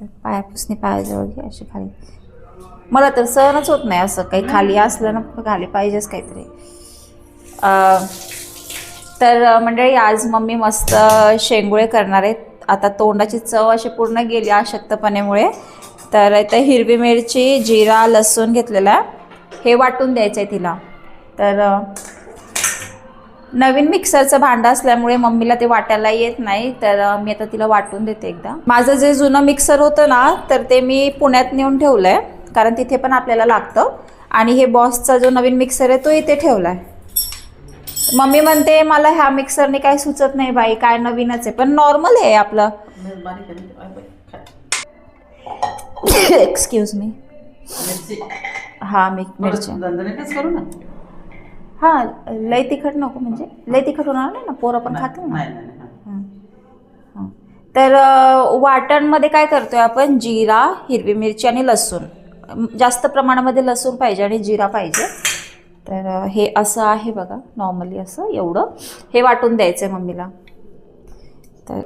तर पायापुसणी पायाजवळ घे अशी खाली. मला तर सहनच होत नाही असं. काही खाली असलं ना खाली पाहिजेच काहीतरी. तर मंडळी आज मम्मी मस्त शेंगुळे करणार आहेत. आता तोंडाची चव अशी पूर्ण गेली अशक्तपणेमुळे. तर इथं हिरवी मिरची जिरा लसूण घेतलेला आहे. हे वाटून द्यायचं आहे तिला. तर नवीन मिक्सरचं भांडं असल्यामुळे मम्मीला ते वाटायला येत नाही तर मी आता तिला वाटून देते एकदा. माझं जे जुनं मिक्सर होतं ना तर ते मी पुण्यात नेऊन ठेवलं आहे कारण तिथे पण आपल्याला लागतं. आणि हे बॉसचा जो नवीन मिक्सर आहे तो इथे ठेवला आहे मम्मी म्हणते मला ह्या मिक्सरने काही सुचत नाही बाई काय नवीनच आहे. पण नॉर्मल आहे आपलं. एक्सक्यूज मी हा मी मिरची थोडं दणदणीतच करू ना हा लय तिखट नको म्हणजे. लय तिखट होणार नाही ना? पोरं पण खाते ना. नाही नाही नाही. हं. हं. तर अ, वाटणमध्ये काय करतोय आपण? जिरा हिरवी मिरची आणि लसूण. अम, जास्त प्रमाणामध्ये लसूण पाहिजे आणि जिरा पाहिजे. तर अ, हे असं आहे बघा. नॉर्मली असं एवढं. हे वाटून द्यायचं आहे मम्मीला. तर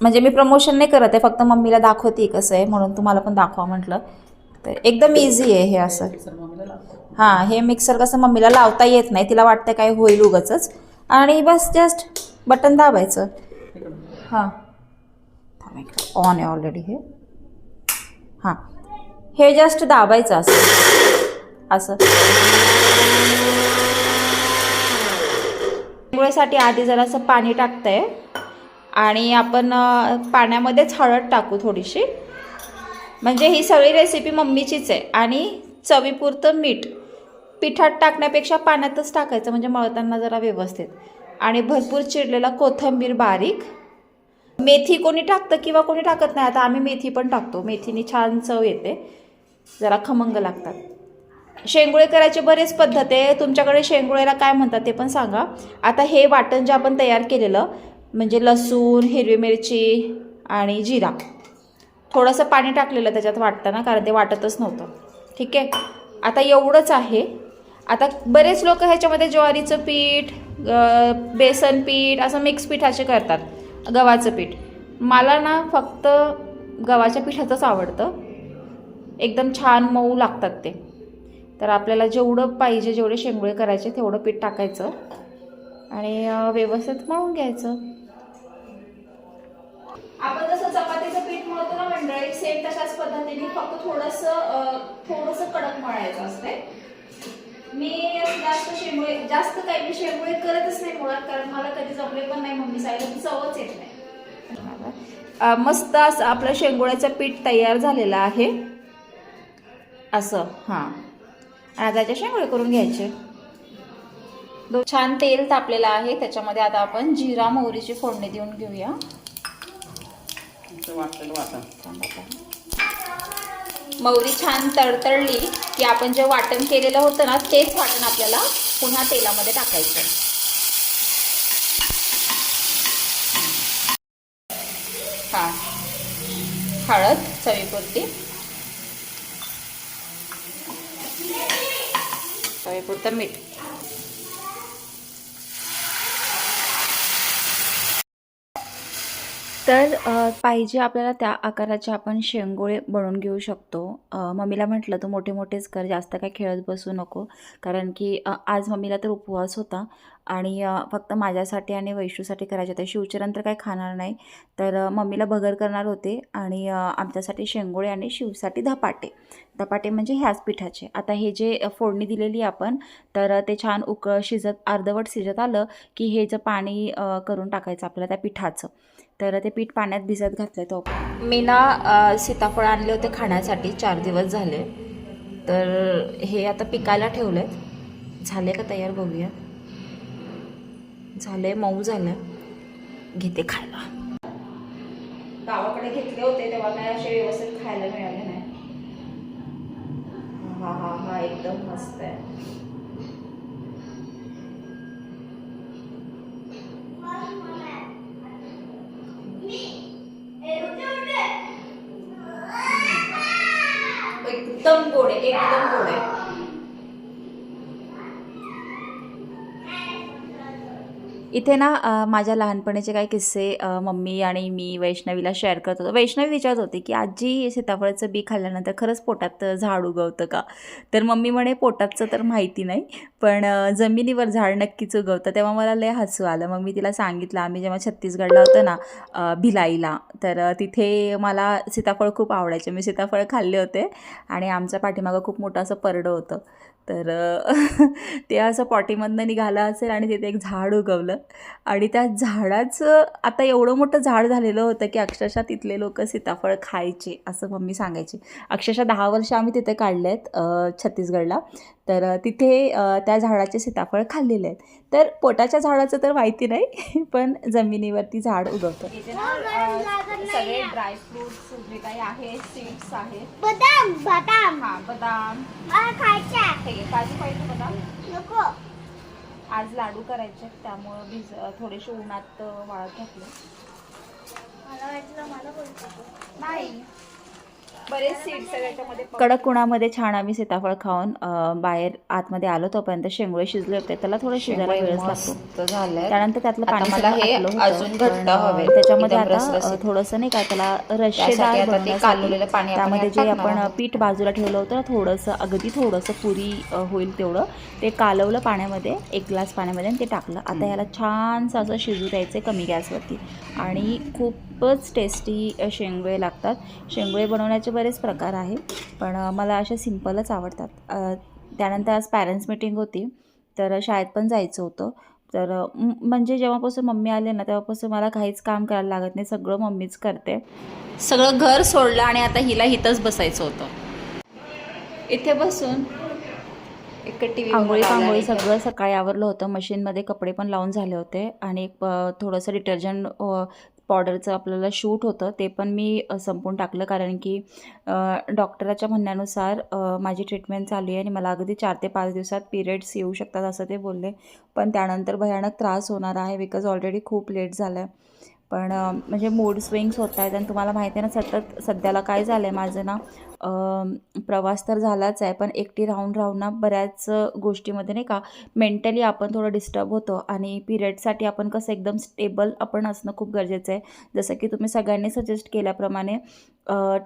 म्हणजे मी प्रमोशन नाही करत आहे फक्त मम्मीला दाखवते कसं आहे म्हणून तुम्हाला पण दाखवा म्हटलं. तर एकदम इझी आहे हे असं. हां हे मिक्सर कसं मम्मीला लावता येत नाही तिला वाटतं काय होईल उगच आणि बस जस्ट बटन दाबायचं. हां. ऑन आहे ऑलरेडी हे. हां. हे जस्ट दाबायचं असं. असं. मुळेसाठी आधी जरासं पाणी टाकतंय. आणि आपण पाण्यामध्येच हळद टाकू थोडीशी. म्हणजे ही सगळी रेसिपी मम्मीचीच आहे. आणि चवीपुरतं मीठ. पिठात टाकण्यापेक्षा पाण्यातच टाकायचं म्हणजे मळताना जरा व्यवस्थित. आणि भरपूर चिरलेला कोथिंबीर बारीक. मेथी कोणी टाकतं किंवा कोणी टाकत नाही आता आम्ही मेथी पण टाकतो. मेथीने छान चव येते. जरा खमंग लागतात. शेंगुळे करायचे बरेच पद्धत आहे. तुमच्याकडे शेंगुळेला काय म्हणतात ते पण सांगा. आता हे वाटण जे आपण तयार केलेलं म्हणजे लसूण हिरवी मिरची आणि जिरा. थोडंसं पाणी टाकलेलं त्याच्यात वाटताना कारण ते वाटतच नव्हतं. ठीक आहे? आता एवढंच आहे. आता बरेच लोक ह्याच्यामध्ये ज्वारीचं पीठ बेसन पीठ असं मिक्स पीठ असे करतात गव्हाचं पीठ. मला ना फक्त गव्हाच्या पिठाचंच आवडतं. एकदम छान मऊ लागतात ते. तर आपल्याला जेवढं पाहिजे जेवढे शेंगुळे करायचे तेवढं पीठ टाकायचं. आणि व्यवस्थित मळून घ्यायचं. आपण जसं चपातीचं पीठ मळतो ना मंडळी सेम तशाच पद्धतीने फक्त थोडस थोडस कडक मळायचं असते मी जास्त शेंगुळे जास्त काही मी शेंगुळे करतच नाही मुळात कारण मला कधी जमले पण नाही मम्मी सांगितलं चवच येत नाही. मस्त असं आपलं शेंगुळ्याचं पीठ तयार झालेलं आहे. असं हां. आणि त्याच्या शेंगोळे करून घ्यायचे. छान तेल तापलेलं आहे त्याच्यामध्ये आता आपण जिरा मोहरीची फोडणी देऊन घेऊया. मौरी वाटलेलं वाटण छान तडतडली की आपण जे वाटण केलेलं होतं ना तेच वाटण आपल्याला पुन्हा तेलामध्ये टाकायचं. हा. हळद चवीपुरती. चवीपुरतं मीठ. तर पाहिजे आपल्याला त्या आकाराचे आपण शेंगोळे बनवून घेऊ शकतो. मम्मीला म्हटलं तू मोठे मोठेच कर जास्त काय खेळत बसू नको. कारण की आज मम्मीला तर उपवास होता आणि फक्त माझ्यासाठी आणि वैशूसाठी करायचे. होते शिवचरण तर काही खाणार नाही. तर मम्मीला भगर करणार होते आणि आमच्यासाठी शेंगोळे आणि शिवसाठी धपाटे. धपाटे म्हणजे ह्याच पिठाचे. आता हे जे फोडणी दिलेली आपण तर ते छान उकळ शिजत अर्धवट शिजत आलं की हे जे पाणी करून टाकायचं आपल्याला त्या पिठाचं. तर ते पीठ पाण्यात भिजत घातलं तो मी ना सीताफळ आणले होते खाण्यासाठी चार दिवस झाले. तर हे आता पिकायला ठेवले झाले का तयार बघूया. झाले मऊ झालं. घेते खायला. गावाकडे घेतले होते तेव्हा काय असे व्यवस्थित खायला मिळाले नाही. हा हा हा एकदम मस्त आहे एकदम गोड आहे एकदम गोड आहे इथे ना माझ्या लहानपणीचे काही किस्से मम्मी आणि मी वैष्णवीला शेअर करत होतो. वैष्णवी विचारत होती की आजी सीताफळाचं बी खाल्ल्यानंतर खरंच पोटात झाड उगवतं का? तर मम्मी म्हणे पोटाचं तर माहिती नाही पण जमिनीवर झाड नक्कीच उगवतं. तेव्हा मला लय हसू आलं. मग मी तिला सांगितलं आम्ही जेव्हा छत्तीसगडला होतो ना भिलाईला तर तिथे मला सीताफळ खूप आवडायचे. मी सीताफळ खाल्ले होते आणि आमच्या पाठीमागं खूप मोठं असं परडं होतं. तर ते असं पॉटीमधनं निघालं असेल आणि तिथे एक झाड उगवलं. आणि त्या झाडाचं आता एवढं मोठं झाड झालेलं होतं की अक्षरशः तिथले लोक सीताफळ खायचे असं मम्मी सांगायची. अक्षरशः दहा वर्ष आम्ही तिथे काढले आहेत छत्तीसगडला. तर तिथे त्या झाडाचे सीताफळ खाल्लेले आहेत. तर पोटाच्या झाडाचं तर माहिती नाही पण जमिनीवरती झाड उगवतं. सगळे ड्रायफ्रुट्स जे काही आहे सीड्स आहेत. बदाम बदाम. हा बदाम. मला खायचं आहे. हे काजू पाहिजे बदाम? नको. आज लाडू करायचे त्यामुळं भिज थोडेसे उन्हात वाळत घातले. मला वाटलं मला बोलतो नाही. कडक उन्हामध्ये छान आम्ही सीताफळ खाऊन बाहेर आतमध्ये आलो तोपर्यंत शेंगुळे शिजले होते. त्याला थोडं शिजायला वेळच लागतो. त्यानंतर त्यातलं पाणी हे. अजून. त्याच्यामध्ये आता थोडंसं नाही का त्याला त्यासाठी रश्शेदार आता ते बनवण्यासाठी कालवलेलं पाणी आपण त्यामध्ये जे आपण. पीठ बाजूला ठेवलं होतं ना थोडंसं अगदी थोडंसं पुरी होईल तेवढं ते कालवलं पाण्यामध्ये एक ग्लास पाण्यामध्ये आणि ते टाकलं. आता याला छानसं असं शिजू द्यायचं कमी गॅसवरती. आणि खूपच टेस्टी शेंगुळे लागतात. शेंगुळे बनवण्याचे बरेच प्रकार आहे पण मला असे सिम्पलच आवडतात. त्यानंतर आज पॅरेंट्स मिटिंग होती तर शाळेत पण जायचं होतं. तर म्हणजे जेव्हापासून मम्मी आले ना तेव्हापासून मला काहीच काम करायला लागत नाही. सगळं मम्मीच करते. सगळं घर सोडलं आणि आता हिला हिथंच बसायचं होतं. इथे बसून एक टीव्ही आंघोळी पांघोळी सगळं सकाळी आवरलं होतं. मशीनमध्ये कपडे पण लावून झाले होते आणि एक थोडंसं डिटर्जंट पावडरचं आपल्याला शूट होतं ते पण मी संपून टाकलं. कारण की डॉक्टराच्या म्हणण्यानुसार माझी ट्रीटमेंट चालू आहे आणि मला अगदी चार ते पाच दिवसात पिरियड्स येऊ शकतात असं ते बोलले. पण त्यानंतर भयानक त्रास होणार आहे बिकॉज ऑलरेडी खूप लेट झालं आहे पण म्हणजे मूड स्विंग्स होत आहेत आणि तुम्हाला माहिती आहे ना सतत सध्याला काय झालं आहे माझं ना प्रवास तर झालाच आहे पण एकटी राहून राहून ना बऱ्याच गोष्टीमध्ये नाही का मेंटली आपण थोडं डिस्टर्ब होतो आणि पिरियडसाठी आपण कसं एकदम स्टेबल आपण असणं खूप गरजेचं आहे. जसं की तुम्ही सगळ्यांनी सजेस्ट केल्याप्रमाणे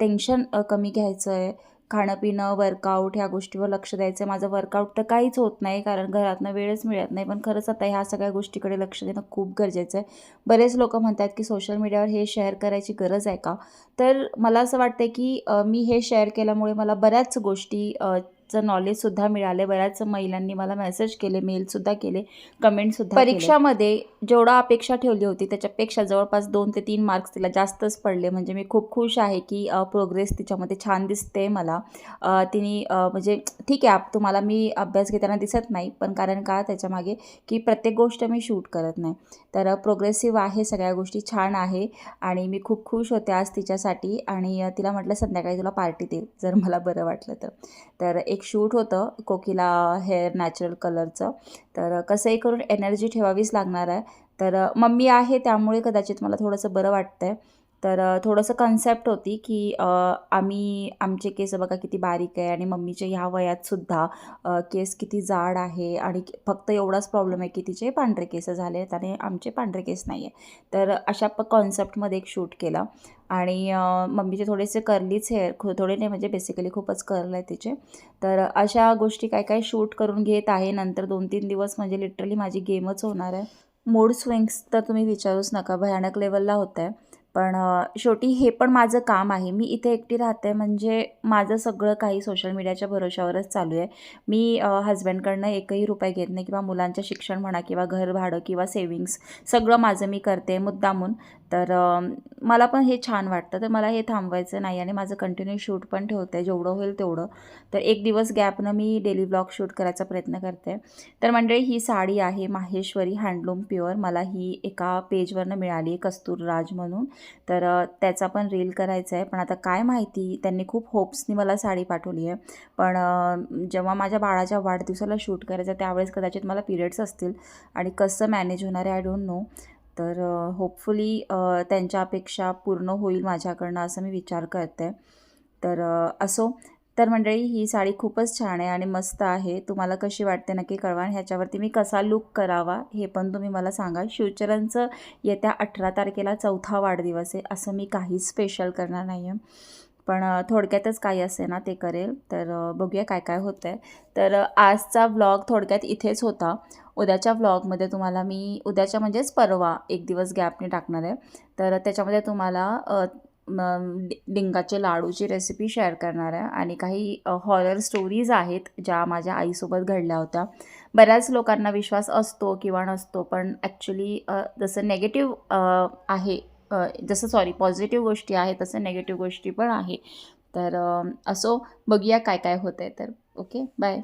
टेन्शन कमी घ्यायचं आहे. खाणं पिणं वर्कआउट ह्या गोष्टीवर लक्ष द्यायचं. आहे माझं वर्कआउट तर काहीच होत नाही कारण घरातनं वेळच मिळत नाही. पण खरंच आता ह्या सगळ्या गोष्टीकडे लक्ष देणं खूप गरजेचं आहे. बरेच लोक म्हणतात की सोशल मीडियावर हे शेअर करायची गरज आहे का? तर मला असं वाटतं की मी हे शेअर केल्यामुळे मला बऱ्याच गोष्टी चं नॉलेजसुद्धा मिळाले बऱ्याच महिलांनी मला मेसेज केले मेलसुद्धा केले कमेंटसुद्धा परीक्षामध्ये जेवढा अपेक्षा ठेवली होती त्याच्यापेक्षा जवळपास दोन ते तीन मार्क्स तिला जास्तच पडले. म्हणजे मी खूप खुश आहे की प्रोग्रेस तिच्यामध्ये छान दिसते मला. तिने म्हणजे ठीक आहे आप- तुम्हाला मी अभ्यास घेताना दिसत नाही पण कारण का त्याच्यामागे की प्रत्येक गोष्ट मी शूट करत नाही. तर प्रोग्रेसिव्ह आहे सगळ्या गोष्टी छान आहे आणि मी खूप खुश होते आज तिच्यासाठी आणि तिला म्हटलं संध्याकाळी तुला पार्टी देईल. जर मला बरं वाटलं तर. तर एक एक शूट होतं कोकिला हेअर नॅचरल कलरचं तर कसंही करून एनर्जी ठेवावीच लागणार आहे. तर मम्मी आहे त्यामुळे कदाचित मला थोडंसं बरं वाटतं आहे तर थोडंसं कन्सेप्ट होती की आम्ही आमचे केस बघा किती बारीक आहे आणि मम्मीचे ह्या वयातसुद्धा केस किती जाड आहे आणि फक्त एवढाच प्रॉब्लेम आहे की तिचे पांढरे केस झाले आहेत आणि आमचे पांढरे केस नाही आहे तर अशा प कॉन्सेप्टमध्ये एक शूट केला आणि मम्मीचे थोडेसे कर्लीच हेअर थोडे नाही म्हणजे बेसिकली खूपच कर्ल आहे तिचे. तर अशा गोष्टी काय काय शूट करून घेत आहे नंतर दोन तीन दिवस म्हणजे लिटरली माझी गेमच होणार आहे. मूड स्विंग्स तर तुम्ही विचारूच नका भयानक लेवलला होत आहे पण शेवटी हे पण माझं काम आहे. मी इथे एकटी राहते म्हणजे माझं सगळं काही सोशल मीडियाच्या भरोशावरच चालू आहे. मी हजबंडकडनं एकही रुपये घेत नाही किंवा मुलांचं शिक्षण म्हणा किंवा घर भाडं किंवा सेविंग्स सगळं माझं मी करते मुद्दामून. तर मला पण हे छान वाटतं. तर मला हे थांबवायचं नाही आणि माझं कंटिन्यू शूट पण ठेवते. जेवढं होईल तेवढं. तर एक दिवस गॅपनं मी डेली ब्लॉग शूट करायचा प्रयत्न करते. तर मंडळी ही साडी आहे माहेश्वरी हँडलूम प्युअर मला ही एका पेजवरनं मिळाली आहे कस्तूरराज म्हणून. तर त्याचा पण रील करायचा आहे. पण आता काय माहिती त्यांनी खूप होप्सनी मला साडी पाठवली आहे. पण जेव्हा माझ्या बाळाच्या वाढदिवसाला शूट करायचं आहे, त्यावेळेस कदाचित मला पिरियड्स असतील. आणि कसं मॅनेज होणार आहे आय डोंट नो तर होपफुली त्यांच्या अपेक्षा पूर्ण होईल माझ्याकडनं असं मी विचार करते. तर असो. तर मंडळी ही साडी खूपच छान आहे आणि मस्त आहे. तुम्हाला कशी वाटते नक्की कळवा आणि ह्याच्यावरती मी कसा लुक करावा हे पण तुम्ही मला सांगा. शिवचरणचं येत्या अठरा तारखेला चौथा वाढदिवस आहे असं मी काहीच स्पेशल करणार नाही आहे पण थोडक्यातच काही असे ना ते करेल. तर बघूया काय काय होतं आहे तर आजचा व्लॉग थोडक्यात इथेच होता. उद्याच्या व्लॉगमध्ये तुम्हाला मी उद्याच्या म्हणजेच परवा एक दिवस गॅपने टाकणार आहे. तर त्याच्यामध्ये तुम्हाला डिंगाचे लाडूची रेसिपी शेअर करणार आहे. आणि काही हॉरर स्टोरीज आहेत ज्या माझ्या आईसोबत घडल्या होत्या. बऱ्याच लोकांना विश्वास असतो किंवा नसतो पण ॲक्च्युली जसं नेगेटिव्ह आहे जसं सॉरी पॉझिटिव्ह गोष्टी आहेत तसं नेगेटिव्ह गोष्टी पण आहे. तर असो बघूया काय काय होतं आहे तर. Okay bye